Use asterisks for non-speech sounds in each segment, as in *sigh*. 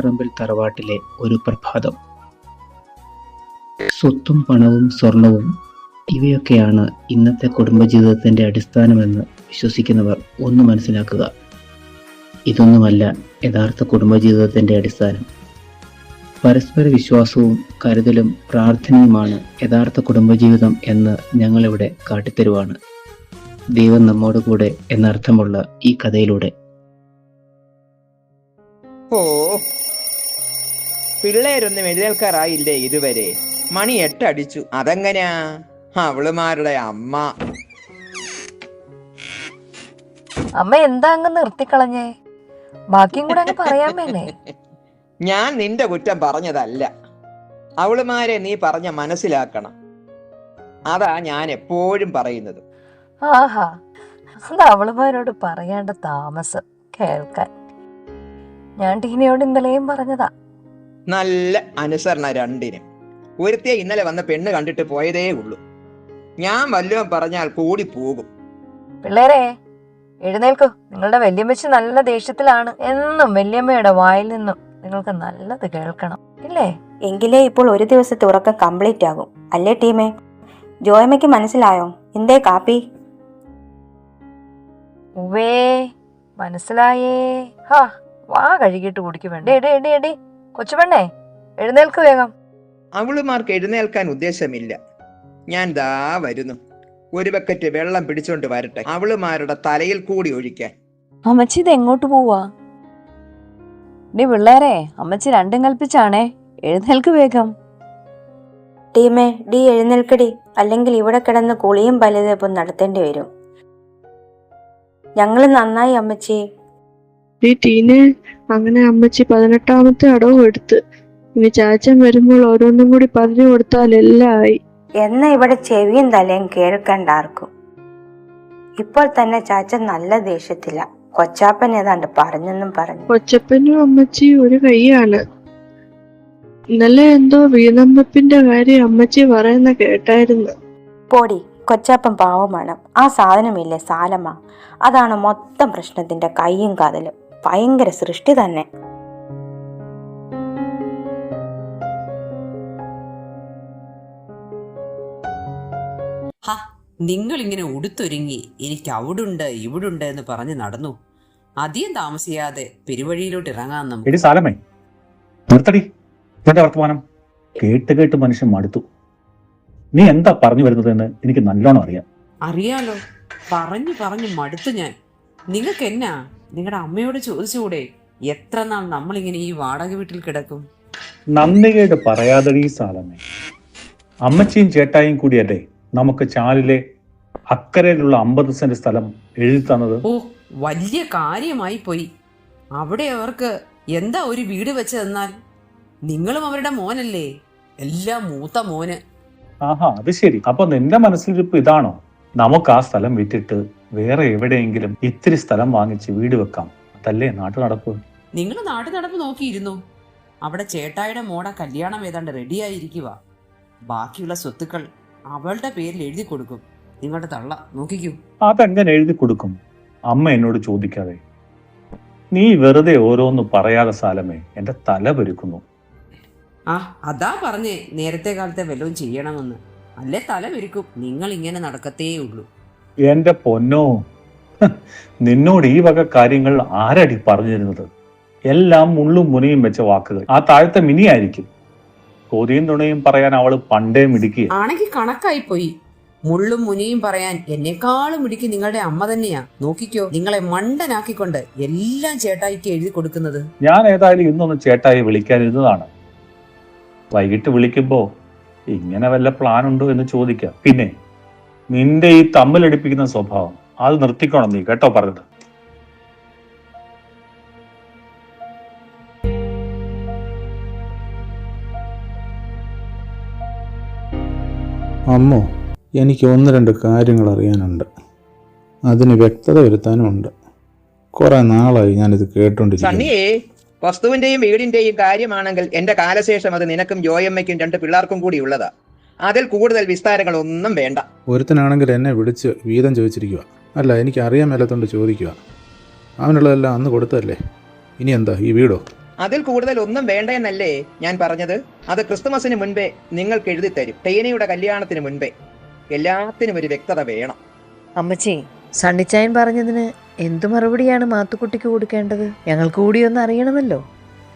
പ്ലാപ്പറമ്പിൽ തറവാട്ടിലെ ഒരു പ്രഭാതം. സ്വത്തും പണവും സ്വർണവും ഇവയൊക്കെയാണ് ഇന്നത്തെ കുടുംബജീവിതത്തിന്റെ അടിസ്ഥാനമെന്ന് വിശ്വസിക്കുന്നവർ ഒന്ന് മനസ്സിലാക്കുക. ഇതൊന്നുമല്ല യഥാർത്ഥ കുടുംബജീവിതത്തിന്റെ അടിസ്ഥാനം. പരസ്പര വിശ്വാസവും കരുതലും പ്രാർത്ഥനയുമാണ് യഥാർത്ഥ കുടുംബജീവിതം എന്ന് ഞങ്ങളിവിടെ കാട്ടിത്തരുവാണ്. ദൈവം നമ്മോട് കൂടെ എന്നർത്ഥമുള്ള ഈ കഥയിലൂടെ. ഓ. പിള്ളേരൊന്നും എഴുന്നേൽക്കാറായില്ലേ ഇതുവരെ? മണി എട്ടടിച്ചു. അതെങ്ങനെയാ അവളുമാരുടെ അമ്മ. അമ്മ എന്താ അങ്ങ് നിർത്തിക്കളഞ്ഞേ? ബാക്കിയും കൂടെ അങ്ങ് പറയാൻ മേലേ. *laughs* ഞാൻ നിന്റെ കുറ്റം പറഞ്ഞതല്ല. അവളുമാരെ നീ പറഞ്ഞ മനസ്സിലാക്കണം. അതാ ഞാൻ എപ്പോഴും പറയുന്നത്. ആഹാ. അത് അവളുമാരോട് പറയേണ്ട താമസം. കേൾക്കാൻ. ഞാൻ ടീനയോട് ഇന്നലെയും പറഞ്ഞതാ. നല്ല അനുസരണ രണ്ടിനും. ഒരുത്തിയെ ഇന്നലെ വന്ന പെണ്ണ് കണ്ടിട്ട് പോയതേ ഉള്ളൂ. ഞാൻ വല്ലതും പറഞ്ഞാൽ കൂടി പോകും. പിള്ളേരെ എഴുന്നേൽക്കൂ. നിങ്ങളുടെ വല്യമ്മച്ചി നല്ല ദേഷ്യത്തിലാണ്. എന്നും വല്യമ്മയുടെ വായിൽ നിന്നും നിങ്ങൾക്ക് നല്ലത് കേൾക്കണം. ഇല്ലേ? എങ്കിലേ ഇപ്പോൾ ഒരു ദിവസത്തെ ഉറക്കം കംപ്ലീറ്റ് ആകും. അല്ലേ ടീമേ? ജോയമ്മയ്ക്ക് മനസ്സിലായോ? എന്തേ കാപ്പി? ഉവേ മനസ്സിലായേ. ഹാ വാ കഴുകിയിട്ട് കുടിക്കും എടേ എടി എടി എടി. കൊച്ചുപെണ്ണേ എഴുന്നേൽക്ക് വേഗം. അവളുമാർക്ക് എഴുന്നേൽക്കാൻ ഉദ്ദേശമില്ല. ഞാൻ ദാ വരുന്നു. ഒരു ബക്കറ്റ് വെള്ളം പിടിച്ചോണ്ട് വരട്ടെ. അവളുമാരുടെ തലയിൽ കൂടി ഒഴിക്കാൻ. അമ്മച്ചി ഇത് എങ്ങോട്ട് പോവാ? നീ പിള്ളേരെ അമ്മച്ചി രണ്ടും കൽപ്പിച്ചാണേ. എഴുന്നേൽക്ക് വേഗം. ടീമേ ഡി എഴുന്നേൽക്കടി. അല്ലെങ്കിൽ ഇവിടെ കിടന്ന് കുളിയും പലതേപ്പും നടത്തേണ്ടി വരും. ഞങ്ങൾ നന്നായി അമ്മച്ചി. ഈ ടീന് അങ്ങനെ അമ്മച്ചി പതിനെട്ടാമത്തെ അടവ് എടുത്ത്. ഇനി ചാച്ചൻ വരുമ്പോൾ ഓരോന്നും കൂടി പറഞ്ഞു കൊടുത്താൽ എല്ലാം ആയി. എന്ന ഇവിടെ ചെവിയും തലയും കേൾക്കണ്ട ആർക്കും. ഇപ്പോൾ തന്നെ ചാച്ചൻ നല്ല ദേഷ്യത്തില. കൊച്ചാപ്പൻ ഏതാണ്ട് പറഞ്ഞെന്നും പറഞ്ഞു. കൊച്ചപ്പനും അമ്മച്ചി ഒരു കൈയാണ്. ഇന്നലെ എന്തോ വീണമ്പപ്പിന്റെ കാര്യം അമ്മച്ചി പറയുന്ന കേട്ടായിരുന്നു. പോടി കൊച്ചാപ്പൻ പാവമാണ് ആ സാധനമില്ലേ സാലമ്മ? അതാണ് മൊത്തം പ്രശ്നത്തിന്റെ കൈയും കാതലും. ഭയങ്കര സൃഷ്ടി തന്നെ. ഹ നിങ്ങൾ ഇങ്ങനെ ഉടുത്തൊരുങ്ങി എനിക്ക് അവിടുണ്ട് ഇവിടുണ്ട് എന്ന് പറഞ്ഞ് നടന്നു. അധികം താമസിയാതെ പെരുവഴിയിലോട്ട് ഇറങ്ങാൻ നമുക്ക് എടി സാലമേ നിർത്തടി. ഇതെന്റെ വർത്തമാനം? കേട്ട് കേട്ട് മനുഷ്യൻ മടുത്തു. നീ എന്താ പറഞ്ഞു വരുന്നതെന്ന് എനിക്ക് നല്ലോണം അറിയാം. അറിയാലോ. പറഞ്ഞു പറഞ്ഞു മടുത്തു ഞാൻ. നിങ്ങൾക്ക് എന്നാ നിങ്ങളുടെ അമ്മയോട് ചോദിച്ചുകൂടെ? എത്ര നാൾ നമ്മളിങ്ങനെ ഈ വാടക വീട്ടിൽ കിടക്കും? നന്ദികേട് പറയാതടി സാലമേ അമ്മച്ചിയും ചേട്ടായും കൂടിയല്ലേ നമുക്ക് ചാലിലെ അക്കരയിലുള്ള അമ്പത് സെന്റ് സ്ഥലം എഴുതി തന്നത്? ഓ വലിയ കാര്യമായി പോയി. അവിടെ അവർക്ക് എന്താ ഒരു വീട് വെച്ച് തന്നാൽ നിങ്ങളും അവരുടെ മോനല്ലേ? എല്ലാം മൂത്ത മോന്. ആഹാ അത് ശരി. അപ്പൊ നിന്റെ മനസ്സിലിരിപ്പ് ഇതാണോ? നമുക്ക് ആ സ്ഥലം വിറ്റിട്ട് വേറെ എവിടെയെങ്കിലും ഇത്തിരി സ്ഥലം വാങ്ങിച്ച് വീട് വെക്കാം. അതല്ലേ നാട്ടു നടപ്പ്? നിങ്ങൾ നാട്ടു നടപ്പ് നോക്കിയിരുന്നു. അവിടെ ചേട്ടായുടെ മോടെ കല്യാണം ഏതാണ്ട് റെഡിയായിരിക്കുക ബാക്കിയുള്ള സ്വത്തുക്കൾ അവളുടെ പേരിൽ എഴുതി കൊടുക്കും. നിങ്ങളുടെ തള്ള നോക്കിക്കൂ. അതെങ്ങനെ എഴുതി കൊടുക്കും? അമ്മ എന്നോട് ചോദിക്കാതെ. നീ വെറുതെ ഓരോന്ന് പറയാതെ സാലമേ എന്റെ തല പെരുക്കുന്നു. ആ അതാ പറഞ്ഞേ നേരത്തെ കാലത്തെ വല്ലതും ചെയ്യണമെന്ന്. അല്ലേ തല പെരുക്കും? നിങ്ങൾ ഇങ്ങനെ നടക്കത്തേ ഉള്ളൂ എന്റെ പൊന്നോ. നിന്നോട് ഈ വക കാര്യങ്ങൾ ആരടി പറഞ്ഞു തരുന്നത് എല്ലാം മുള്ളും മുനയും വെച്ച വാക്കുകൾ. ആ താഴത്തെ മിനിയായിരിക്കും. കൊതിയും തുണയും പറയാൻ അവൾ പണ്ടേ മിടിക്കുക ആണെങ്കിൽ കണക്കായി പോയി. മുള്ളും മുനിയും പറയാൻ എന്നെക്കാളും ഇടുക്കി നിങ്ങളുടെ അമ്മ തന്നെയാ. നോക്കിക്കോ നിങ്ങളെ മണ്ടനാക്കിക്കൊണ്ട് എല്ലാം ചേട്ടായിക്ക് എഴുതി കൊടുക്കുന്നത്. ഞാൻ ഏതായാലും ഇന്നൊന്ന് ചേട്ടായി വിളിക്കാനിരുന്നതാണ്. വൈകിട്ട് വിളിക്കുമ്പോ ഇങ്ങനെ വല്ല പ്ലാൻ ഉണ്ടോ എന്ന് ചോദിക്കാം. പിന്നെ നിന്റെ ഈ തമ്മിലടിപ്പിക്കുന്ന സ്വഭാവം. അത് നിർത്തിക്കണം നീ കേട്ടോ പറഞ്ഞത്? അമ്മോ എനിക്ക് ഒന്ന് രണ്ട് കാര്യങ്ങൾ അറിയാനുണ്ട് അതിന് വ്യക്തത വരുത്താനുമുണ്ട്. കുറെ നാളായി ഞാനിത് കേട്ടോണ്ടിരിക്കുന്നു. സണ്ണിയേ വസ്തുവിന്റെയും വീടിന്റെയും കാര്യമാണെങ്കിൽ എന്റെ കാലശേഷം അത് നിനക്കും ജോയമ്മയ്ക്കും രണ്ട് പിള്ളേർക്കും കൂടി ഉള്ളതാ. അതിൽ കൂടുതൽ വിസ്താരങ്ങൾ ഒന്നും വേണ്ട. ഒരുത്തനാണെങ്കിൽ എന്നെ വിളിച്ച് വീതം ചോദിച്ചിരിക്കുക അല്ല എനിക്ക് അറിയാൻ മേലത്തോണ്ട് ചോദിക്കുക അവനുള്ളതെല്ലാം അന്ന് കൊടുത്തതല്ലേ? ഇനി എന്താ ഈ വീടോ? അതിൽ കൂടുതൽ ഒന്നും വേണ്ട എന്നല്ലേ ഞാൻ പറഞ്ഞത്? അത് ക്രിസ്തുമസിന് മുൻപേ നിങ്ങൾക്ക് എഴുതി തരും ടൈനയുടെ കല്യാണത്തിന് മുൻപേ. എല്ലാത്തിനും ഒരു വ്യക്തത വേണം. അമ്മച്ചി സണ്ണിച്ചായൻ പറഞ്ഞതിന് എന്തു മറുപടിയാണ് മാത്തുക്കുട്ടിക്ക് കൊടുക്കേണ്ടത്? ഞങ്ങൾ കൂടി ഒന്ന് അറിയണമല്ലോ.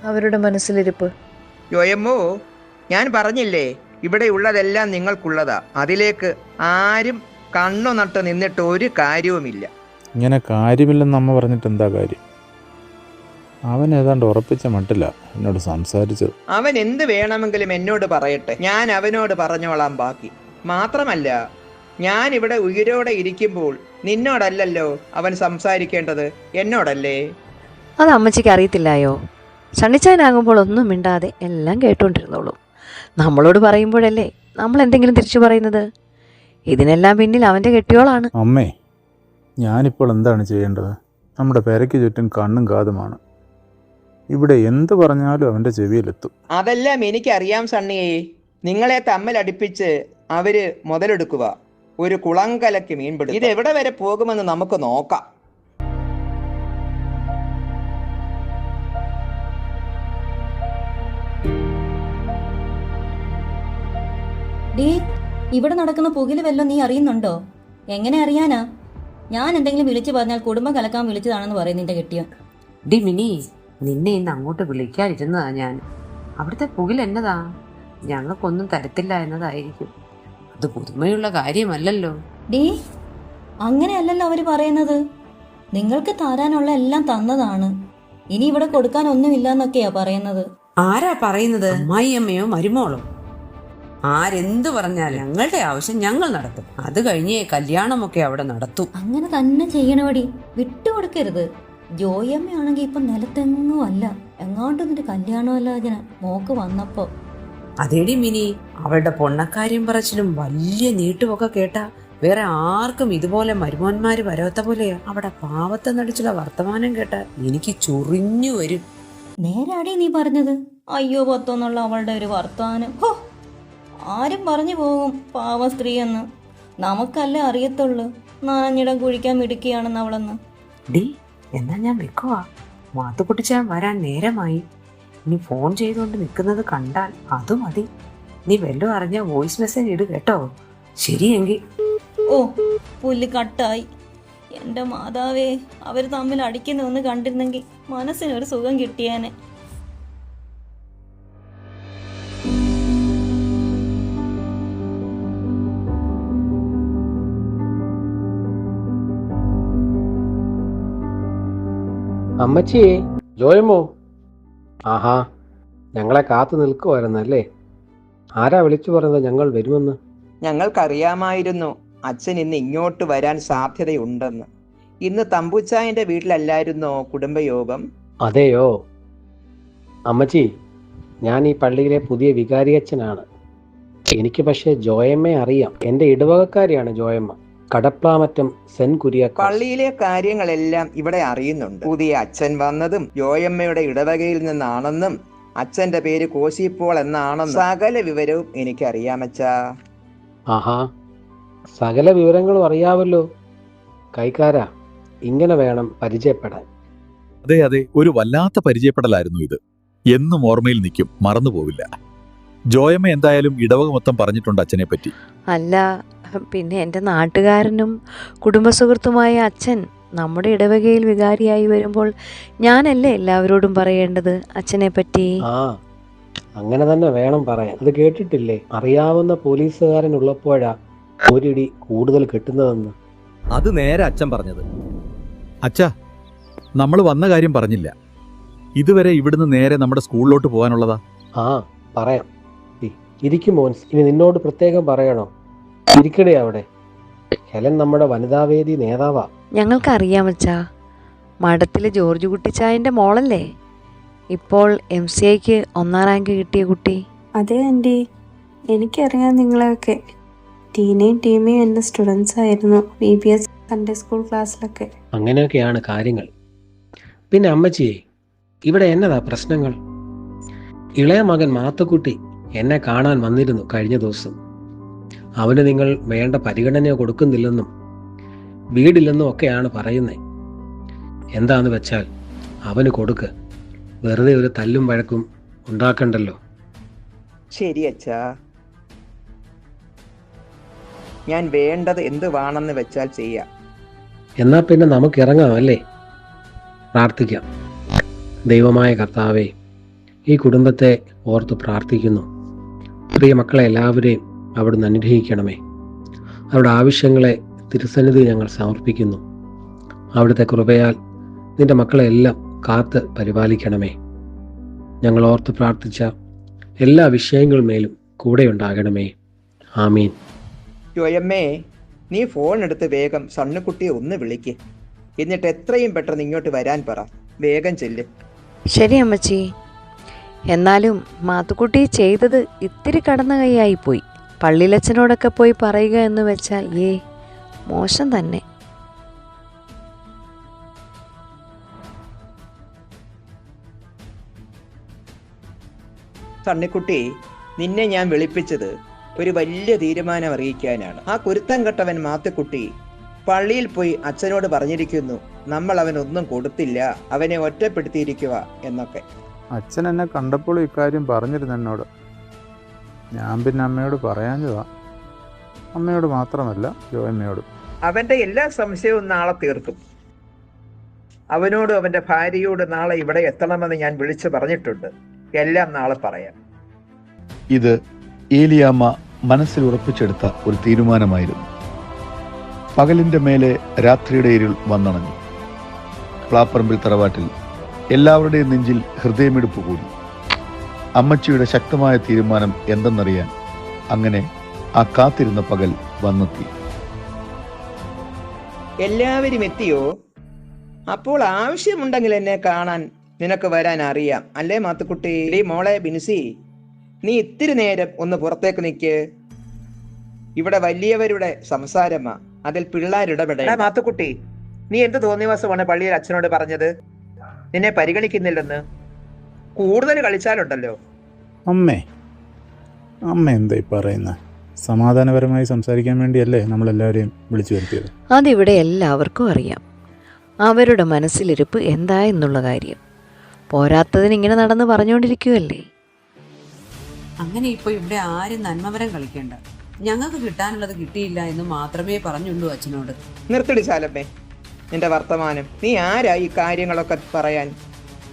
അവരുടെ മനസ്സിലിരിപ്പ്. യോയമ്മോ ഞാൻ പറഞ്ഞില്ലേ? ഇവിടെ ഉള്ളതെല്ലാം നിങ്ങൾക്കുള്ളതാ. അതിലേക്ക് ആരും കണ്ണു നട്ട് നിന്നിട്ട് ഒരു കാര്യവുമില്ല. ഇങ്ങനെ കാര്യമില്ലെന്ന് അമ്മ പറഞ്ഞിട്ട് എന്താ കാര്യം? അവൻ ഏതാണ്ട് ഉറപ്പിച്ച മട്ടില്ല എന്നോട് സംസാരിച്ചത്. അവൻ എന്ത് വേണമെങ്കിലും എന്നോട് പറയട്ടെ. ഞാൻ അവനോട് പറഞ്ഞോളാം ബാക്കി. മാത്രമല്ല ഞാൻ ഇവിടെ ഉയരോടെ ഇരിക്കുമ്പോൾ നിന്നോടല്ലല്ലോ അവൻ സംസാരിക്കേണ്ടത്? എന്നോടല്ലേ? അത് അമ്മച്ചിക്ക് അറിയത്തില്ലായോ? സണ്ണിച്ചായനാകുമ്പോൾ ഒന്നും മിണ്ടാതെ എല്ലാം കേട്ടോണ്ടിരുന്നോളൂ. നമ്മളോട് പറയുമ്പോഴല്ലേ നമ്മൾ എന്തെങ്കിലും തിരിച്ചു പറയുന്നത്? ഇതിനെല്ലാം പിന്നിൽ അവന്റെ കെട്ടിയോളാണ്. അമ്മേ ഞാനിപ്പോൾ എന്താണ് ചെയ്യേണ്ടത്? നമ്മുടെ പെരയ്ക്ക് ചുറ്റും കണ്ണും കാതുമാണ്. ഇവിടെ എന്ത് പറഞ്ഞാലും അവന്റെ ചെവിയിലെത്തും. അതെല്ലാം എനിക്കറിയാം സണ്ണിയെ. നിങ്ങളെ തമ്മിലടിപ്പിച്ച് അവർ മുതലെടുക്കുക. ഒരു കുളങ്കലക്ക് മീൻപിടുത്തം. ഇത് എവിടെ വരെ പോകുമെന്ന് നമുക്ക് നോക്കാം. ഡേ ഇവിടെ നടക്കുന്ന പുകിൽ വല്ലതും നീ അറിയുന്നുണ്ടോ? എങ്ങനെ അറിയാനാ? ഞാൻ എന്തെങ്കിലും വിളിച്ചു പറഞ്ഞാൽ കുടുംബം കലക്കാൻ വിളിച്ചതാണെന്ന് പറയും നിന്റെ കെട്ടിയോ ഡി മിനി നിന്നെ ഇന്ന് അങ്ങോട്ട് വിളിക്കാതിരുന്നതാ ഞാൻ. അവിടുത്തെ പുകിൽ എന്നതാ? ഞങ്ങൾക്കൊന്നും തരത്തില്ല എന്നതായിരിക്കും. അത് പുതുമയുള്ള കാര്യമല്ലല്ലോ. ഡീ അങ്ങനെയല്ലല്ലോ അവർ പറയുന്നത്. നിങ്ങൾക്ക് തരാനുള്ള എല്ലാം തന്നതാണ്. ഇനി ഇവിടെ കൊടുക്കാൻ ഒന്നുമില്ല എന്നൊക്കെയാ പറയുന്നത്. ആരാ പറയുന്നത്? അമ്മായിയമ്മയോ മരുമോളോ? ആരെന്ത് പറഞ്ഞാലും ഞങ്ങളുടെ ആവശ്യം ഞങ്ങൾ നടത്തും. അത് കഴിഞ്ഞേ കല്യാണമൊക്കെ അവിടെ നടത്തും. അങ്ങനെ തന്നെ ചെയ്യണവടി. വിട്ടുകൊടുക്കരുത്. ജോയമ്മയാണെങ്കിൽ ഇപ്പൊ നിലത്തെങ്ങും അല്ല. എങ്ങാണ്ട് നിന്റെ കല്യാണമല്ലാതിന് മോക്ക് വന്നപ്പോ. അതേടി മിനി അവളുടെ പൊണ്ണക്കാര്യം പറച്ചിലും വലിയ നീട്ടുമൊക്കെ കേട്ടാ വേറെ ആർക്കും ഇതുപോലെ മരുമോന്മാര് വരാത്ത പോലെയാ. അവിടെ പാവത്തെ നടിച്ചുള്ള വർത്തമാനം കേട്ട എനിക്ക് ചൊറിഞ്ഞു വരും. നേരാടി നീ പറഞ്ഞത്. അയ്യോ പത്തോന്നുള്ള അവളുടെ ഒരു വർത്തമാനം ഹോ ആരും പറഞ്ഞു പോകും പാവ സ്ത്രീ എന്ന് നമുക്കല്ലേ അറിയത്തുള്ളൂ. നാനഞ്ഞിടം കുഴിക്കാൻ മിടുക്കിയാണെന്ന് അവളെന്ന്. ഡി എന്നാ ഞാൻ വെക്കുവാ. മാത്തുക്കുട്ടിച്ചാൻ വരാൻ നേരമായി. നീ ഫോൺ ചെയ്തുകൊണ്ട് നിൽക്കുന്നത് കണ്ടാൽ അത് മതി. നീ വെല്ലോ അറിഞ്ഞ വോയിസ് മെസ്സേജ് ഇട് കേട്ടോ. ശരിയെങ്കിൽ. ഓ പുല്ല് കട്ടായി. എന്റെ മാതാവേ അവർ തമ്മിൽ അടിക്കുന്ന ഒന്ന് കണ്ടിരുന്നെങ്കിൽ മനസ്സിനൊരു സുഖം കിട്ടിയേനെ. അമ്മച്ചിയെ ജോയമോ? ആഹാ ഞങ്ങളെ കാത്തു നിൽക്കുമായിരുന്നല്ലേ ആരാ വിളിച്ചു പറഞ്ഞത് ഞങ്ങൾ വരുമെന്ന്? ഞങ്ങൾക്കറിയാമായിരുന്നു അച്ഛൻ ഇന്ന് ഇങ്ങോട്ട് വരാൻ സാധ്യതയുണ്ടെന്ന്. ഇന്ന് തമ്പുച്ചായന്റെ വീട്ടിലല്ലായിരുന്നോ കുടുംബയോഗം? അതെയോ? അമ്മച്ചി ഞാൻ ഈ പള്ളിയിലെ പുതിയ വികാരിയച്ഛനാണ്. എനിക്ക് പക്ഷേ ജോയമ്മയെ അറിയാം. എന്റെ ഇടവകക്കാരിയാണ് ജോയമ്മ. കടപ്ലാമറ്റം സെൻ കുര്യ പള്ളിയിലെ കാര്യങ്ങളെല്ലാം ഇവിടെ അറിയുന്നുണ്ട്. പുതിയ അച്ഛൻ വന്നതും ജോയമ്മയുടെ ഇടവകയിൽ നിന്നാണെന്നും അച്ഛന്റെ പേര് കോശിപ്പോൾ എന്നാണെന്നും സകല വിവരവും എനിക്ക് എനിക്കറിയാമച്ചാ. ആഹാ സകല വിവരങ്ങളും അറിയാവല്ലോ. കൈക്കാരാ ഇങ്ങനെ വേണം പരിചയപ്പെടാൻ. അതെ അതെ ഒരു വല്ലാത്ത പരിചയപ്പെടലായിരുന്നു ഇത്. എന്നും ഓർമ്മയിൽ നിൽക്കും മറന്നുപോവില്ല. ജോയമ്മ എന്തായാലും ഇടവക മൊത്തം പറഞ്ഞിട്ടുണ്ട് അച്ഛനെ പറ്റി അല്ല പിന്നെ എന്റെ നാട്ടുകാരനും കുടുംബസുഹൃത്തുമായ അച്ഛൻ നമ്മുടെ ഇടവകയിൽ വികാരിയായി വരുമ്പോൾ ഞാനല്ലേ എല്ലാവരോടും പറയേണ്ടത് അച്ഛനെ പറ്റി ആ അങ്ങനെ തന്നെ വേണം പറയാൻ. അത് കേട്ടിട്ടില്ലേ? അറിയാവുന്ന പോലീസുകാരൻ ഉള്ളപ്പോഴാ ഒരിടി കൂടുതൽ കിട്ടുന്നതെന്ന്. അത് നേരെ അച്ഛൻ പറഞ്ഞത്. അച്ഛാ നമ്മൾ വന്ന കാര്യം പറഞ്ഞില്ല. ഇതുവരെ ഇവിടുന്ന് നേരെ നമ്മുടെ സ്കൂളിലോട്ട് പോകാനുള്ളതാ. ആ പറയാം. ഇരിക്കും മോൻസ് ഇനി നിന്നോട് പ്രത്യേകം പറയണോ? ഇരിക്കടേ അവിടെ. ഹെലൻ നമ്മുടെ വനിതാവേദി നേതാവാ. ഞങ്ങൾക്കറിയാം അച്ഛാ. മഠത്തിലെ ജോർജ് കുട്ടിച്ചായന്റെ മോളല്ലേ? ഇപ്പോൾ എം സി ഐക്ക് ഒന്നാം റാങ്ക് കിട്ടിയ കുട്ടി. അതെ ആന്റി എനിക്കറിയാം നിങ്ങളെയൊക്കെ ടീനയും ടീമയും എന്റെ സ്റ്റുഡൻസ് ആയിരുന്നു B B S Sunday school ക്ലാസ്സിലൊക്കെ അങ്ങനെയൊക്കെയാണ് കാര്യങ്ങൾ. പിന്നെ അമ്മച്ചിയെ ഇവിടെ എന്നതാ പ്രശ്നങ്ങൾ? ഇളയ മകൻ മാത്തുക്കുട്ടി എന്നെ കാണാൻ വന്നിരുന്നു കഴിഞ്ഞ ദിവസം. അവന് നിങ്ങൾ വേണ്ട പരിഗണന കൊടുക്കുന്നില്ലെന്നും വീടില്ലെന്നും ഒക്കെയാണ് പറയുന്നത് എന്താന്ന് വെച്ചാൽ അവന് കൊടുക്ക്. വെറുതെ ഒരു തല്ലും വഴക്കും ഉണ്ടാക്കണ്ടല്ലോ. ശരി അച്ഛാ. ഞാൻ വേണ്ടത് എന്ത് വേണമെന്ന് വെച്ചാൽ ചെയ്യാം. എന്നാ പിന്നെ നമുക്ക് ഇറങ്ങാം അല്ലേ? പ്രാർത്ഥിക്കാം. ദൈവമായ കർത്താവെ ഈ കുടുംബത്തെ ഓർത്ത് പ്രാർത്ഥിക്കുന്നു. പ്രിയ മക്കളെ എല്ലാവരെയും അവിടുന്ന് അനുഗ്രഹിക്കണമേ. അവരുടെ ആവശ്യങ്ങളെ തിരുസന്നിധി ഞങ്ങൾ സമർപ്പിക്കുന്നു. അവിടുത്തെ കൃപയാൽ നിന്റെ മക്കളെ എല്ലാം കാത്ത് പരിപാലിക്കണമേ. ഞങ്ങൾ ഓർത്ത് പ്രാർത്ഥിച്ച എല്ലാ വിഷയങ്ങളുമേലും കൂടെ ഉണ്ടാകണമേ. ആമീൻ. ജോയമ്മേ നീ ഫോൺ എടുത്ത് വേഗം സണ്ണുക്കുട്ടിയെ ഒന്ന് വിളിക്ക്. എന്നിട്ട് എത്രയും പെട്ടെന്ന് ഇങ്ങോട്ട് വരാൻ പറ. വേഗം ചെല്ല്. ശരി അമ്മച്ചി. എന്നാലും മാത്തുക്കുട്ടി ചെയ്തത് ഇത്തിരി കടന്നു കൈയായി പോയി. പള്ളിയിലച്ഛനോടൊക്കെ പോയി പറയുക എന്ന് വെച്ചാൽ ഏ മോശം തന്നെ. സണ്ണിക്കുട്ടി നിന്നെ ഞാൻ വിളിപ്പിച്ചത് ഒരു വലിയ തീരുമാനം അറിയിക്കാനാണ്. ആ കുരുത്തം കെട്ടവൻ മാത്തുക്കുട്ടി പള്ളിയിൽ പോയി അച്ഛനോട് പറഞ്ഞിരിക്കുന്നു നമ്മൾ അവനൊന്നും കൊടുത്തില്ല അവനെ ഒറ്റപ്പെടുത്തിയിരിക്കുക എന്നൊക്കെ. അച്ഛൻ എന്നെ കണ്ടപ്പോൾ ഇക്കാര്യം പറഞ്ഞിരുന്നു എന്നോട്. ഞാൻ പിന്നെ അമ്മയോട് പറയാഞ്ഞതാ അമ്മയോട് മാത്രമല്ല ജോയമ്മയോടും. അവന്റെ എല്ലാ സംശയവും നാളെ തീർക്കും. അവനോട് അവന്റെ ഭാര്യയോട് നാളെ ഇവിടെ എത്തണമെന്ന് ഞാൻ വിളിച്ചു പറഞ്ഞിട്ടുണ്ട്. എല്ലാം നാളെ പറയാം. ഇത് ഏലിയാമ്മ മനസ്സിൽ ഉറപ്പിച്ചെടുത്ത ഒരു തീരുമാനമായിരുന്നു. പകലിന്റെ മേലെ രാത്രിയുടെ ഇരുൾ വന്നണഞ്ഞു. പ്ലാപ്പറമ്പിൽ തറവാട്ടിൽ എല്ലാവരുടെയും നെഞ്ചിൽ ഹൃദയമെടുപ്പ് കൂടി. അമ്മച്ചിയുടെ ശക്തമായ തീരുമാനം എന്തെന്നറിയാൻ അങ്ങനെ ആ കാത്തിരുന്ന പകൽ വന്നെത്തി. എല്ലാവരും എത്തിയോ? അപ്പോൾ ആവശ്യമുണ്ടെങ്കിൽ എന്നെ കാണാൻ നിനക്ക് വരാൻ അറിയാം അല്ലേ മാത്തുക്കുട്ടി? മോളെ ബിനുസി നീ ഇത്തിരി നേരം ഒന്ന് പുറത്തേക്ക് നിൽക്ക് ഇവിടെ വലിയവരുടെ സംസാരമാ അതിൽ പിള്ളേരിടപെട മാത്തുക്കുട്ടി നീ എന്ത് തോന്നിവാസമാണ് പള്ളിയിൽ അച്ഛനോട് പറഞ്ഞത്? നിന്നെ പരിഗണിക്കുന്നില്ലെന്ന്. കൂടുതൽ കളിച്ചാലുണ്ടല്ലോ. അമ്മേ അമ്മ എന്തായി പറയുന്നത് സമാധാനപരമായി സംസാരിക്കാൻ വേണ്ടിയല്ലേ നമ്മൾ എല്ലാവരെയും വിളിച്ചു വരുത്തിയത്? അതിവിടെ എല്ലാവർക്കും അറിയാം. അവരുടെ മനസ്സിലിരിപ്പ് എന്താ എന്നുള്ള കാര്യം. പോരാത്തതിന് ഇങ്ങനെ നടന്ന് പറഞ്ഞുകൊണ്ടിരിക്കുകയല്ലേ അങ്ങനെ ഇപ്പോൾ ഇവിടെ ആരും നന്മപരം കളിക്കേണ്ട. ഞങ്ങൾക്ക് കിട്ടാനുള്ളത് കിട്ടിയില്ല എന്ന് മാത്രമേ പറഞ്ഞുള്ളൂ അച്ഛനോട്. നിർത്തിടി ശാലമ്മേ നിന്റെ വർത്തമാനം. നീ ആരാ ഈ കാര്യങ്ങളൊക്കെ പറയാൻ?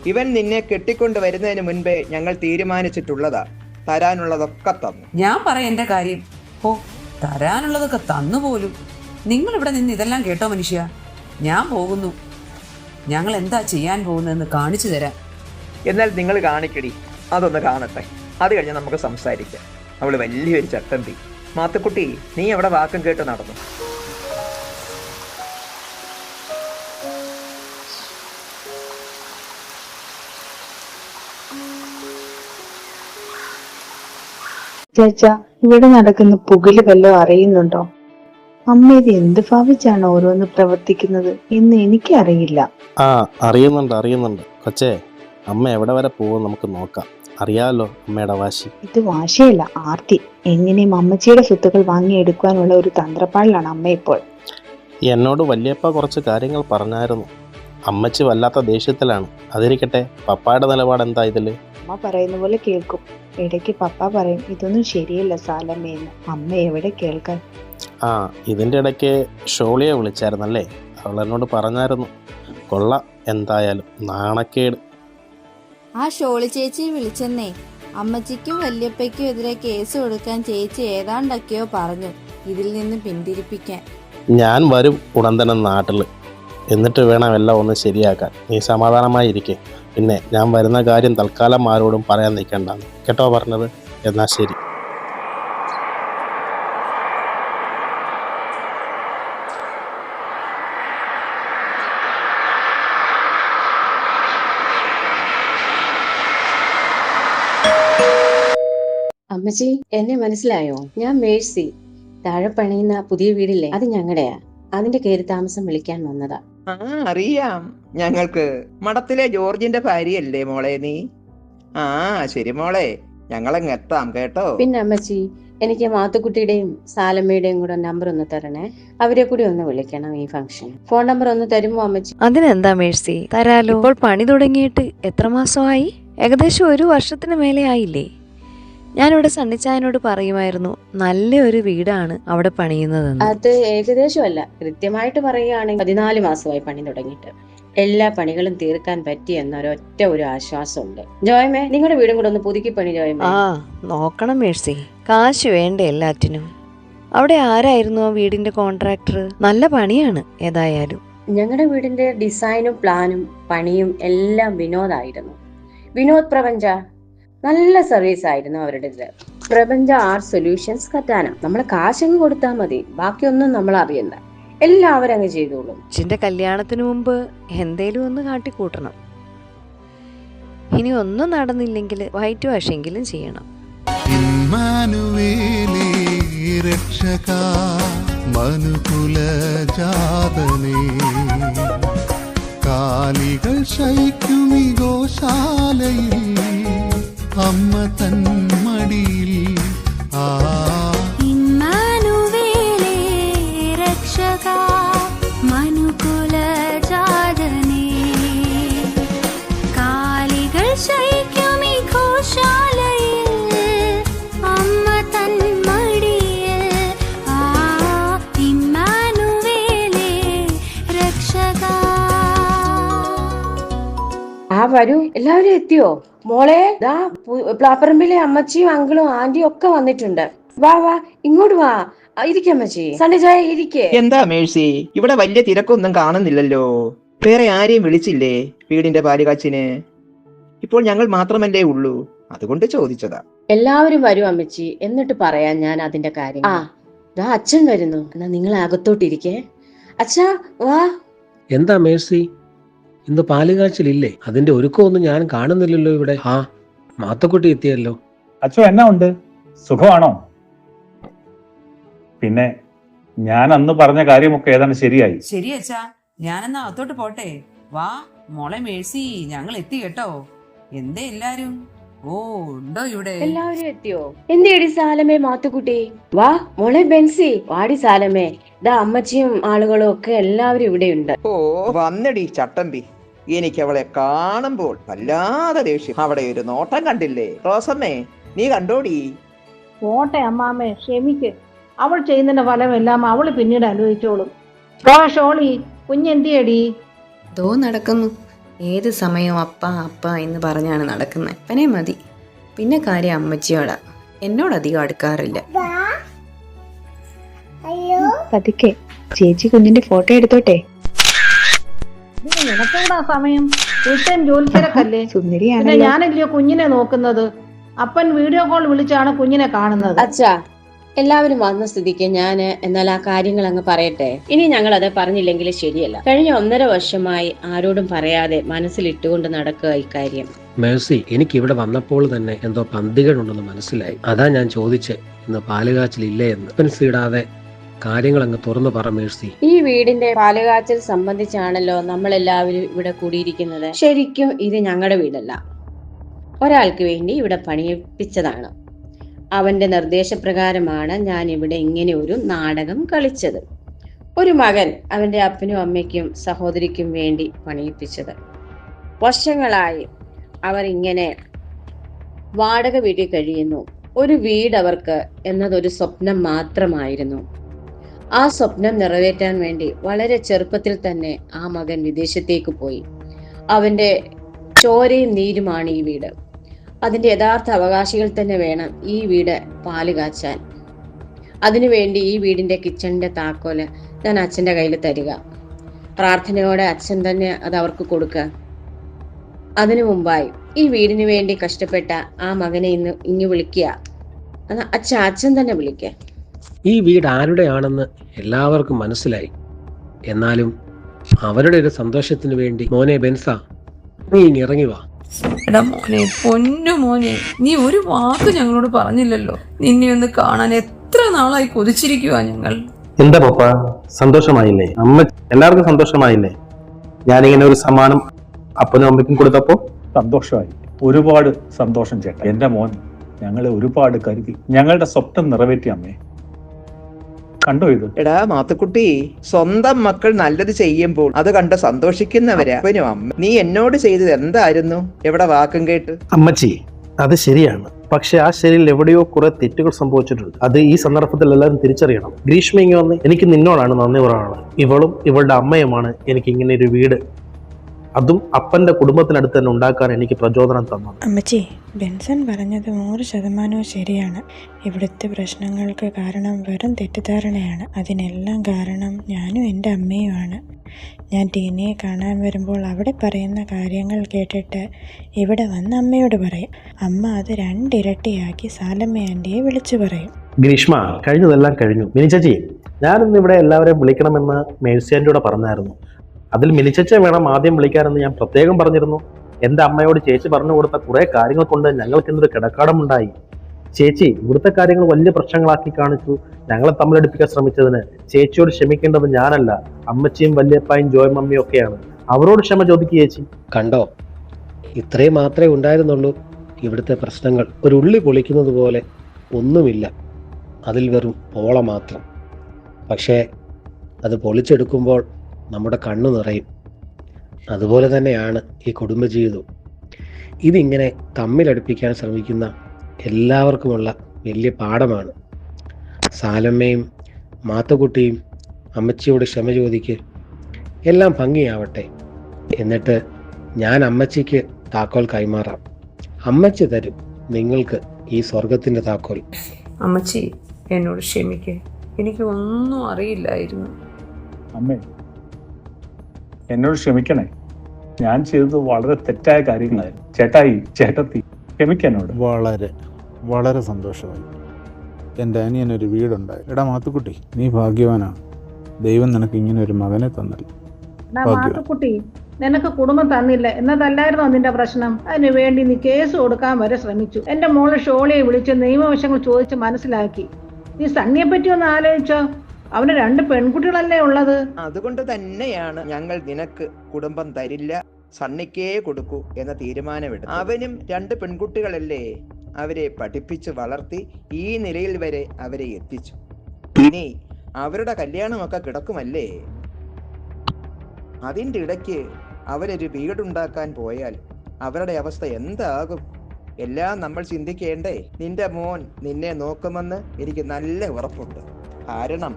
ഇവൻ നിന്നെ കെട്ടിക്കൊണ്ട് വരുന്നതിന് മുൻപേ ഞങ്ങൾ തീരുമാനിച്ചിട്ടുള്ളതാ. തരാനുള്ളതൊക്കെ തന്നു. ഞാൻ പറയാം എന്റെ കാര്യം. ഓ തരാനുള്ളതൊക്കെ തന്നു പോലും. നിങ്ങൾ ഇവിടെ നിന്ന് ഇതെല്ലാം കേട്ടോ മനുഷ്യ? ഞാൻ പോകുന്നു. ഞങ്ങൾ എന്താ ചെയ്യാൻ പോകുന്നതെന്ന് കാണിച്ചു തരാം. എന്നാൽ നിങ്ങൾ കാണിക്കടി. അതൊന്ന് കാണട്ടെ. അത് കഴിഞ്ഞ് നമുക്ക് സംസാരിക്കാം. അവൾ വലിയൊരു ചട്ടമ്പി. മാത്തുക്കുട്ടി നീ അവിടെ വാക്കും കേട്ട് നടന്നു. ചേച്ച ഇവിടെ നടക്കുന്ന പുകിൽ വല്ലോ അറിയുന്നുണ്ടോ? അമ്മ ഇത് എന്ത് ഭാവിച്ചാണ് ഓരോന്ന് പ്രവർത്തിക്കുന്നത് എന്ന് എനിക്ക് അറിയില്ല ആ അറിയുന്നുണ്ട് അറിയുന്നുണ്ട്. കൊച്ചേ അമ്മ എവിടെ വരെ പോകും നമുക്ക് നോക്കാം. അറിയാലോ അമ്മയുടെ വാശി. ഇത് വാശിയല്ല ആർത്തി. എങ്ങനെയും അമ്മച്ചിയുടെ സ്വത്തുക്കൾ വാങ്ങിയെടുക്കാനുള്ള ഒരു തന്ത്രപ്പാടിലാണ് അമ്മ ഇപ്പോൾ. എന്നോട് വല്യപ്പ കുറച്ച് കാര്യങ്ങൾ പറഞ്ഞായിരുന്നു. അമ്മച്ചി വല്ലാത്ത ദേഷ്യത്തിലാണ്. അതിരിക്കട്ടെ പപ്പായുടെ നിലപാട് എന്താ ഇതിൽ? അമ്മ പറയുന്ന പോലെ കേൾക്കും. ഇടയ്ക്ക് പപ്പ പറയും ഇതൊന്നും ശരിയല്ല സാലമ്മയെന്ന് അമ്മ എവിടെ കേൾക്കാൻ? ആ ഇതിന്റെ ഇടയ്ക്ക് ഷോളിയെ വിളിച്ചായിരുന്നല്ലേ? അവൾ എന്നോട് പറഞ്ഞായിരുന്നു കൊള്ളാം എന്തായാലും നാണക്കേട്. ആ ഷോളി ചേച്ചി വിളിച്ചെന്നേ. അമ്മച്ചിക്കും വല്യപ്പയ്ക്കും എതിരെ കേസ് കൊടുക്കാൻ ചേച്ചി ഏതാണ്ടൊക്കെയോ പറഞ്ഞു ഇതിൽ നിന്ന് പിന്തിരിപ്പിക്കാൻ. ഞാൻ വരും ഉടൻ തന്നെ നാട്ടിൽ എന്നിട്ട് വേണം എല്ലാം ഒന്ന് ശരിയാക്കാൻ. നീ സമാധാനമായിരിക്കെ. പിന്നെ ഞാൻ വരുന്ന കാര്യം തൽക്കാലം ആരോടും പറയാൻ നിൽക്കേണ്ടെന്ന് കേട്ടോ പറഞ്ഞത്? എന്നാൽ ശരി. അമ്മച്ചി എന്നെ മനസ്സിലായോ? ഞാൻ മേഴ്സി. താഴെ പണിയുന്ന പുതിയ വീടില്ലേ? അത് ഞങ്ങളുടെയാ. അതിന്റെ കയറി താമസം വിളിക്കാൻ വന്നതാ. ആ അറിയാം. ഞങ്ങൾക്ക് മഠത്തിലെ ജോർജിന്റെ ഭാര്യയല്ലേ മോളെ നീ? ആ ശരി മോളെ. ഞങ്ങളങ്ങ് എത്താം കേട്ടോ. പിന്നെ അമ്മച്ചി എനിക്ക് മാത്തുക്കുട്ടിയുടെയും സാലമ്മയുടെയും കൂടെ നമ്പർ ഒന്ന് തരണേ. അവരെ കൂടി ഒന്ന് വിളിക്കണം ഈ ഫംഗ്ഷൻ ഫോൺ നമ്പർ ഒന്ന് തരുമോ അമ്മച്ചി? അതിനെന്താ മേഴ്സി? തരാലോ. ഇപ്പോൾ പണി തുടങ്ങിയിട്ട് എത്ര മാസമായി? ഏകദേശം ഒരു വർഷത്തിന് മേലെ ആയില്ലേ? ഞാനിവിടെ സണ്ണിച്ചായനോട് പറയുമായിരുന്നു നല്ല ഒരു വീടാണ് അവിടെ പണിയുന്നത് അത് ഏകദേശം അല്ല കൃത്യമായിട്ട് പറയുകയാണെങ്കിൽ പതിനാല് മാസമായി പണി തുടങ്ങിയിട്ട്. എല്ലാ പണികളും തീർക്കാൻ പറ്റി എന്നൊരൊറ്റ ഒരു ആശ്വാസമുണ്ട്. ജോയമേ നിങ്ങളുടെ വീടും കൂടെ ഒന്ന് പുതുക്കി പണി ജോയമേ. ആ നോക്കണം മേഴ്സി. കാശ് വേണ്ട എല്ലാറ്റിനും? അവിടെ ആരായിരുന്നു ആ വീടിന്റെ കോൺട്രാക്ടർ? നല്ല പണിയാണ് ഏതായാലും. ഞങ്ങളുടെ വീടിന്റെ ഡിസൈനും പ്ലാനും പണിയും എല്ലാം വിനോദായിരുന്നു. വിനോദ് പ്രപഞ്ച നല്ല സർവീസ് ആയിരുന്നു അവരുടെ ഇത്. പ്രപഞ്ച ആർട്ട് സൊല്യൂഷൻസ് കറ്റാനം. നമ്മൾ കാശങ്ങ് കൊടുത്താൽ മതി. ബാക്കിയൊന്നും നമ്മൾ അറിയണ്ട. എല്ലാവരും അങ്ങ് ചെയ്തോളും. ചിന്റെ കല്യാണത്തിന് മുമ്പ് എന്തേലും ഒന്ന് കാട്ടിക്കൂട്ടണം. ഇനി ഒന്നും നടന്നില്ലെങ്കിൽ വൈറ്റ് വാഷെങ്കിലും ചെയ്യണം. രക്ഷക മനുകുല ജാതനേ. കാലികൾ ശയിക്കുമി ഗോശാലയിൽ. അമ്മ തൻ മടിയിൽ ആ. ഇമ്മാനുവേലേ രക്ഷക മനുകുല ജാതനേ. കാലികൾ ശയിക്കുമി ഘോഷാലയിൽ അമ്മ തൻ മടിയിൽ. ആ ഇമ്മാനുവേലേ രക്ഷക. ആ വരൂ. എല്ലാവരും എത്തിയോ? മോളെ ദാ പ്ലാപ്പറമ്പിലെ അമ്മച്ചിയും അങ്കിളും ആന്റിയും ഒക്കെ വന്നിട്ടുണ്ട്. വാ വാ ഇങ്ങോട്ട് വാ. ഇരിക്ക് അമ്മച്ചി. ഇരിക്കേ. എന്താ മേഴ്സി? ഇവിടെ വലിയ തിരക്കൊന്നും കാണുന്നില്ലല്ലോ. വേറെ ആരെയും വിളിച്ചില്ലേ വീടിന്റെ പാലുകാച്ചിന്? ഇപ്പോൾ ഞങ്ങൾ മാത്രമല്ലേ ഉള്ളൂ. അതുകൊണ്ട് ചോദിച്ചതാ. എല്ലാവരും വരും അമ്മച്ചി. എന്നിട്ട് പറയാം ഞാൻ അതിന്റെ കാര്യം. ആ. ദാ അച്ഛൻ വരുന്നു. എന്നാ നിങ്ങൾ അകത്തോട്ടിരിക്കേ. അച്ഛാ വാ. എന്താ മേഴ്സി? ഇന്ന് പാലുകാച്ചിലില്ലേ? അതിന്റെ ഒരുക്കമൊന്നും ഞാൻ കാണുന്നില്ലല്ലോ ഇവിടെ. ആ മാത്തക്കുട്ടി എത്തിയല്ലോ. അച്ഛോ എന്നാ ഉണ്ട്? സുഖമാണോ? പിന്നെ ഞാൻ അന്ന് പറഞ്ഞ കാര്യമൊക്കെ ഏതാണ്ട് ശരിയായി. ശരി അച്ഛാ ഞാനെന്നാ അകത്തോട്ട് പോട്ടെ. വാ മോളെ മേഴ്സി ഞങ്ങൾ എത്തി കേട്ടോ. എന്തേ എല്ലാരും? ഓ ഉണ്ടോ ഇവിടെ? എല്ലാവരും എത്തിയോ? എന്തേടി സാലമേ മാത്തുക്കുട്ടി? വാ മോളെ ബെൻസി വാടി സാലമേ. ദാ അമ്മച്ചിയും ആളുകളും ഒക്കെ എല്ലാവരും ഇവിടെയുണ്ട്. ഓ വന്നടി ചട്ടമ്പി. എനിക്ക് അവളെ കാണുമ്പോൾ വല്ലാതെ ദേഷ്യം. അവിടെ ഒരു നോട്ടം കണ്ടില്ലേ? റോസമ്മേ നീ കണ്ടോടി? പോട്ടെ അമ്മാമ്മേ ക്ഷമിക്ക്. അവൾ ചെയ്യുന്നതിന്റെ ഫലമെല്ലാം അവൾ പിന്നീട് അനുഭവിച്ചോളും. ഷോളി കുഞ്ഞെന്തിയടി? ദോ നടക്കുന്നു. ഏത് സമയവും അപ്പ അപ്പ എന്ന് പറഞ്ഞാണ് നടക്കുന്നത്. അപ്പനെ മതി. പിന്നെ കാര്യം അമ്മച്ചിയോടാ. എന്നോടധികം അടുക്കാറില്ല. പതുക്കെ. ചേച്ചി കുഞ്ഞിന്റെ ഫോട്ടോ എടുത്തോട്ടെ? ഇത് നിനക്കെവിടാ സമയം? ഫുൾ ടൈം ജോലി തിരക്കല്ലേ പിന്നെ ഞാനല്ലയോ കുഞ്ഞിനെ നോക്കുന്നത്? അപ്പൻ വീഡിയോ കോൾ വിളിച്ചാണ് കുഞ്ഞിനെ കാണുന്നത്. അച്ഛാ എല്ലാവരും വന്ന സ്ഥിതിക്ക് ഞാൻ എന്നാൽ ആ കാര്യങ്ങൾ അങ്ങ് പറയട്ടെ. ഇനി ഞങ്ങൾ അത് പറഞ്ഞില്ലെങ്കിൽ ശരിയല്ല. കഴിഞ്ഞ ഒന്നര വർഷമായി ആരോടും പറയാതെ മനസ്സിലിട്ടുകൊണ്ട് നടക്കുക ഇക്കാര്യം. മേഴ്സി എനിക്ക് ഇവിടെ വന്നപ്പോൾ തന്നെ എന്തോ പന്തികളുണ്ടെന്ന് മനസ്സിലായി. അതാ ഞാൻ ചോദിച്ചേ ഇന്ന് പാലുകാച്ചിലില്ലേ എന്ന്. സസ്പെൻസ് ഇടാതെ കാര്യങ്ങൾ അങ്ങ് തുറന്നു പറ മേഴ്സി. ഈ വീടിന്റെ പാലുകാച്ചൽ സംബന്ധിച്ചാണല്ലോ നമ്മൾ എല്ലാവരും ഇവിടെ കൂടിയിരിക്കുന്നത്. ശരിക്കും ഇത് ഞങ്ങളുടെ വീടല്ല. ഒരാൾക്ക് വേണ്ടി ഇവിടെ പണിയിപ്പിച്ചതാണ്. അവന്റെ നിർദ്ദേശപ്രകാരമാണ് ഞാൻ ഇവിടെ ഇങ്ങനെ ഒരു നാടകം കളിച്ചത്. ഒരു മകൻ അവന്റെ അപ്പനും അമ്മയ്ക്കും സഹോദരിക്കും വേണ്ടി പണിയിപ്പിച്ചത്. വർഷങ്ങളായി അവർ ഇങ്ങനെ വാടക വീട്ടിൽ കഴിയുന്നു. ഒരു വീട് അവർക്ക് എന്നതൊരു സ്വപ്നം മാത്രമായിരുന്നു. ആ സ്വപ്നം നിറവേറ്റാൻ വേണ്ടി വളരെ ചെറുപ്പത്തിൽ തന്നെ ആ മകൻ വിദേശത്തേക്ക് പോയി. അവന്റെ ചോരയും നീരുമാണ് ഈ വീട്. അതിന്റെ യഥാർത്ഥ അവകാശികൾ തന്നെ വേണം ഈ വീട് പാൽ കാച്ചാൻ. അതിനുവേണ്ടി ഈ വീടിന്റെ കിച്ചണിന്റെ താക്കോൽ ഞാൻ അച്ഛന്റെ കയ്യിൽ തരിക. പ്രാർത്ഥനയോടെ അച്ഛൻ തന്നെ അത് അവർക്ക് കൊടുക്കുക അതിനു മുമ്പായി ഈ വീടിനു വേണ്ടി കഷ്ടപ്പെട്ട ആ മകനെ ഇന്ന് ഇങ്ങ് വിളിക്കുക. അച്ഛൻ അച്ഛൻ തന്നെ വിളിക്കുക ഈ വീട് ആരുടെയാണെന്ന് എല്ലാവർക്കും മനസ്സിലായി. എന്നാലും അവരുടെ ഒരു സന്തോഷത്തിന് വേണ്ടി മോനെ ബെൻസ നീ ഇനി ഇറങ്ങി വാ. എടാ മോനെ പൊന്നു മോനെ നീ ഒരു വാക്ക് ഞങ്ങളോട് പറഞ്ഞില്ലല്ലോ. നിന്നെ ഒന്ന് കാണാൻ എത്ര നാളായി കൊതിച്ചിരിക്കുവാ ഞങ്ങൾ. എന്താ പപ്പ? സന്തോഷമായില്ലേ? അമ്മ എല്ലാവർക്കും സന്തോഷമായില്ലേ? ഞാനിങ്ങനെ ഒരു സമ്മാനം അപ്പനും അമ്മയ്ക്കും കൊടുത്തപ്പോ? സന്തോഷമായി. ഒരുപാട് സന്തോഷം ചേട്ടാ. എന്റെ മോൻ ഞങ്ങളെ ഒരുപാട് കരുതി. ഞങ്ങളുടെ സ്വപ്നം നിറവേറ്റി അമ്മേ. കണ്ടോ ഇത്? എടാ മാത്തുക്കുട്ടി സ്വന്തം മക്കൾ നല്ലത് ചെയ്യുമ്പോൾ അത് കണ്ട് സന്തോഷിക്കുന്നവരാ. അപ്പനും അമ്മ. നീ എന്നോട് ചെയ്തത് എന്തായിരുന്നു? എവിടെ വാക്കും കേട്ട്? അമ്മച്ചി അത് ശരിയാണ്. പക്ഷെ ആ ശരിയിൽ എവിടെയോ കുറെ തെറ്റുകൾ സംഭവിച്ചിട്ടുണ്ട്. അത് ഈ സന്ദർഭത്തിൽ എല്ലാവരും തിരിച്ചറിയണം. ഗ്രീഷ്മ ഇങ്ങനെ വന്ന് എനിക്ക് നിന്നോടാണ് നന്ദി പറയാനുള്ളത്. ഇവളും ഇവളുടെ അമ്മയുമാണ് എനിക്ക് ഇങ്ങനെ ഒരു വീട് അതും അപ്പന്റെ കുടുംബത്തിനടുത്ത് തന്നെ ഉണ്ടാക്കാൻ എനിക്ക് പ്രചോദനം തന്നത്. അമ്മച്ചി ബെൻസൺ പറഞ്ഞത് നൂറ് ശതമാനവും ശരിയാണ്. ഇവിടുത്തെ പ്രശ്നങ്ങൾക്ക് കാരണം വെറും തെറ്റിദ്ധാരണയാണ്. അതിനെല്ലാം കാരണം ഞാനും എന്റെ അമ്മയുമാണ്. ഞാൻ ടീനയെ കാണാൻ വരുമ്പോൾ അവിടെ പറയുന്ന കാര്യങ്ങൾ കേട്ടിട്ട് ഇവിടെ വന്ന് അമ്മയോട് പറയും. അമ്മ അത് രണ്ടിരട്ടിയാക്കി സാലമ്മ ആന്റിയെ വിളിച്ചു പറയും. ഗ്രീഷ്മ കഴിഞ്ഞതെല്ലാം കഴിഞ്ഞു. മിനി ചേച്ചി ഞാനിന്ന് ഇവിടെ എല്ലാവരെയും വിളിക്കണമെന്ന് മേഴ്സിയാന്റിയോടെ പറഞ്ഞായിരുന്നു. അതിൽ മിനിച്ചച്ച വേണം ആദ്യം വിളിക്കാനെന്ന് ഞാൻ പ്രത്യേകം പറഞ്ഞിരുന്നു. എന്റെ അമ്മയോട് ചേച്ചി പറഞ്ഞു കൊടുത്ത കുറേ കാര്യങ്ങൾ കൊണ്ട് ഞങ്ങൾക്ക് ഇന്നൊരു കിടക്കാടമുണ്ടായി. ചേച്ചി ഇവിടുത്തെ കാര്യങ്ങൾ വലിയ പ്രശ്നങ്ങളാക്കി കാണിച്ചു. ഞങ്ങളെ തമ്മിലടുപ്പിക്കാൻ ശ്രമിച്ചതിന് ചേച്ചിയോട് ക്ഷമിക്കേണ്ടത് ഞാനല്ല. അമ്മച്ചിയും വല്യപ്പായും ജോയമ്മമ്മയും ഒക്കെയാണ്. അവരോട് ക്ഷമ ചോദിക്കുക ചേച്ചി. കണ്ടോ? ഇത്രയും മാത്രമേ ഉണ്ടായിരുന്നുള്ളൂ. ഇവിടുത്തെ പ്രശ്നങ്ങൾ ഒരു ഉള്ളി പൊളിക്കുന്നത് പോലെ ഒന്നുമില്ല. അതിൽ വെറും പോള മാത്രം. പക്ഷേ അത് പൊളിച്ചെടുക്കുമ്പോൾ നമ്മുടെ കണ്ണു നിറയും. അതുപോലെ തന്നെയാണ് ഈ കുടുംബജീവിതവും. ഇതിങ്ങനെ തമ്മിലടുപ്പിക്കാൻ ശ്രമിക്കുന്ന എല്ലാവർക്കുമുള്ള വലിയ പാഠമാണ്. സാലമ്മയും മാത്തുക്കുട്ടിയും അമ്മച്ചിയോട് ക്ഷമ ചോദിക്ക് എല്ലാം ഭംഗിയാവട്ടെ. എന്നിട്ട് ഞാൻ അമ്മച്ചിക്ക് താക്കോൽ കൈമാറാം. അമ്മച്ചി തരും. നിങ്ങൾക്ക് ഈ സ്വർഗത്തിന്റെ താക്കോൽ. അമ്മച്ചി എന്നോട് ക്ഷമിക്കേ. എനിക്ക് ഒന്നും അറിയില്ലായിരുന്നു. അമ്മേ എന്നോട് ക്ഷമിക്കണേ. ഞാൻ ചെയ്തത് വളരെ തെറ്റായ കാര്യങ്ങളായിരുന്നു. ചേട്ടായി ചേട്ടത്തി ക്ഷമിക്കാനോട് വളരെ വളരെ സന്തോഷമായി. എന്റെ അനിയനൊരു വീടുണ്ടായി. എടാ മാത്തുക്കുട്ടി നീ ഭാഗ്യവാനാണ് ദൈവം നിനക്ക് ഇങ്ങനെ ഒരു മകനെ തന്നല്ലോ. മാത്തുക്കുട്ടി നിനക്ക് കുടുംബം തന്നില്ല എന്നതല്ലായിരുന്നോ നിന്റെ പ്രശ്നം? അതിനു വേണ്ടി നീ കേസ് കൊടുക്കാൻ വരെ ശ്രമിച്ചു. എന്റെ മോൾ ഷോളിയെ വിളിച്ച് നിയമവശങ്ങൾ ചോദിച്ച് മനസ്സിലാക്കി. നീ സണ്ണിയെ പറ്റി ഒന്ന് ആലോചിച്ചോ? അവന് രണ്ട് പെൺകുട്ടികളല്ലേ ഉള്ളത്? അതുകൊണ്ട് തന്നെയാണ് ഞങ്ങൾ നിനക്ക് കുടുംബം തരില്ല സണ്ണിക്കേ കൊടുക്കൂ എന്ന തീരുമാനമെടുത്തു അവനും രണ്ട് പെൺകുട്ടികളല്ലേ അവരെ പഠിപ്പിച്ച് വളർത്തി ഈ നിലയിൽ വരെ അവരെ എത്തിച്ചു. ഇനി അവരുടെ കല്യാണമൊക്കെ കിടക്കുമല്ലേ? അതിന്റെ ഇടയ്ക്ക് അവരൊരു വീടുണ്ടാക്കാൻ പോയാൽ അവരുടെ അവസ്ഥ എന്താകും? എല്ലാം നമ്മൾ ചിന്തിക്കേണ്ടേ? നിന്റെ മോൻ നിന്നെ നോക്കുമെന്ന് എനിക്ക് നല്ല ഉറപ്പുണ്ട്. കാരണം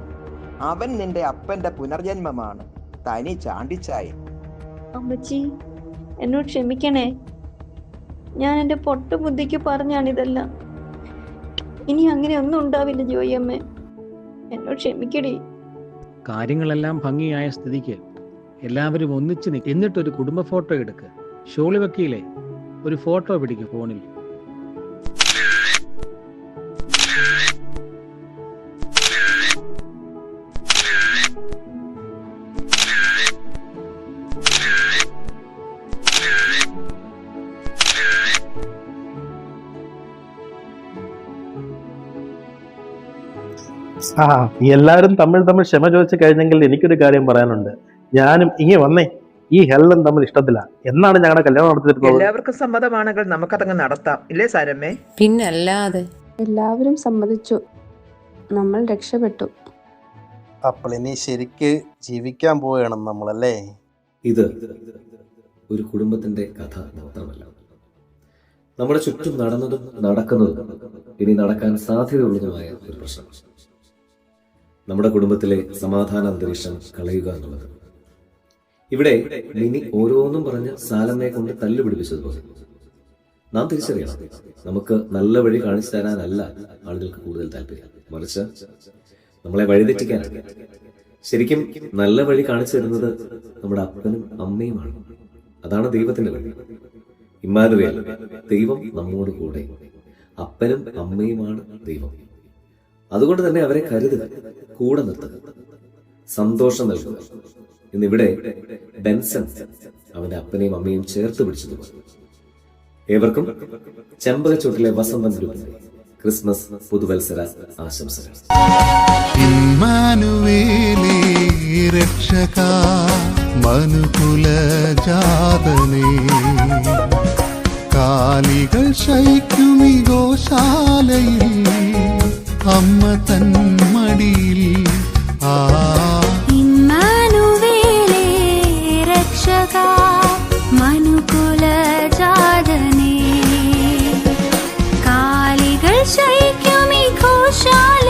അവൻ നിന്റെ അപ്പന്റെ പുനർജന്മമാണ്. തനി ചാണ്ടിച്ചായി. അമ്മച്ചി എന്നോട് ക്ഷമിക്കണേ. ഞാൻ എന്റെ പൊട്ടുബുദ്ധിക്ക് പറഞ്ഞാണിതെല്ലാം ഇനി അങ്ങനെ ഒന്നും ഉണ്ടാവില്ല ജോയിയമ്മേ. എന്നോട് ക്ഷമിക്കടി. കാര്യങ്ങളെല്ലാം ഭംഗിയായ സ്ഥിതിക്ക് എല്ലാവരും ഒന്നിച്ച് നിൽക്കും എന്നിട്ടൊരു കുടുംബ ഫോട്ടോ എടുക്ക്. ഷോളി വക്കീലെ ഒരു ഫോട്ടോ പിടിക്കും ഫോണിൽ. ആ എല്ലാവരും തമ്മിൽ തമ്മിൽ ക്ഷമ ചോദിച്ചു കഴിഞ്ഞെങ്കിൽ എനിക്കൊരു കാര്യം പറയാനുണ്ട്. ഞാനും ഇങ്ങനെ വന്നേ. ഈ ഹെല്ലൻ തമ്മിൽ ഇഷ്ടത്തില്ല എന്നാണ് ഞങ്ങളുടെ കല്യാണം നടത്തിയിട്ടുള്ളത് എല്ലാവർക്കും സമ്മതമാണെങ്കിൽ നമുക്കതങ്ങ് നടത്താം. ഇല്ലേ സാരമ്മേ? പിന്നല്ലാതെ. എല്ലാവരും സമ്മതിച്ചു. നമ്മൾ രക്ഷപ്പെട്ടു. അപ്പോൾ ഇനി ശരിക്ക് ജീവിക്കാൻ പോവുകയാണ് നമ്മളല്ലേ? ഇത് ഒരു കുടുംബത്തിന്റെ കഥ മാത്രമല്ല. നമ്മുടെ ചുറ്റും നടന്നതും നടക്കുന്നതും ഇനി നടക്കാൻ സാധ്യതയുള്ളതുമായ ഒരു പ്രശ്നം. നമ്മുടെ കുടുംബത്തിലെ സമാധാന അന്തരീക്ഷം കളയുക എന്നുള്ളത്. ഇവിടെ മിനി ഓരോന്നും പറഞ്ഞ് സാലമ്മയെ കൊണ്ട് തല്ലു പിടിപ്പിച്ചതുപോലെ. നാം തിരിച്ചറിയണം നമുക്ക് നല്ല വഴി കാണിച്ചു തരാനല്ല ആളുകൾക്ക് കൂടുതൽ താല്പര്യം. മറിച്ച് നമ്മളെ വഴിതെറ്റിക്കാനാണ്. ശരിക്കും നല്ല വഴി കാണിച്ചു തരുന്നത് നമ്മുടെ അപ്പനും അമ്മയുമാണ്. അതാണ് ദൈവത്തിന്റെ വഴി. ഇമ്മാനുവേൽ ദൈവം നമ്മോട് കൂടെ. അപ്പനും അമ്മയുമാണ് ദൈവം. അതുകൊണ്ട് തന്നെ അവരെ കരുതുക കൂടെ നിർത്തുക. സന്തോഷം നൽകുക. ഇന്നിവിടെ ബെൻസൺ അവന്റെ അപ്പനെയും അമ്മയും ചേർത്ത് പിടിച്ചതുപോലെ. ഏവർക്കും ചെമ്പകച്ചോട്ടിലെ വസന്തം ഗ്രൂപ്പിന്റെ ക്രിസ്മസ് പുതുവത്സര ആശംസകൾ. രക്ഷക കാലികൾ ശയിക്കുമി ഗോശാലയിൽ അമ്മ തൻ മടിയിൽ ആ രക്ഷക മനുകുലജാതനേ. കാലികൾ ശൈക്യമി ഘോഷാല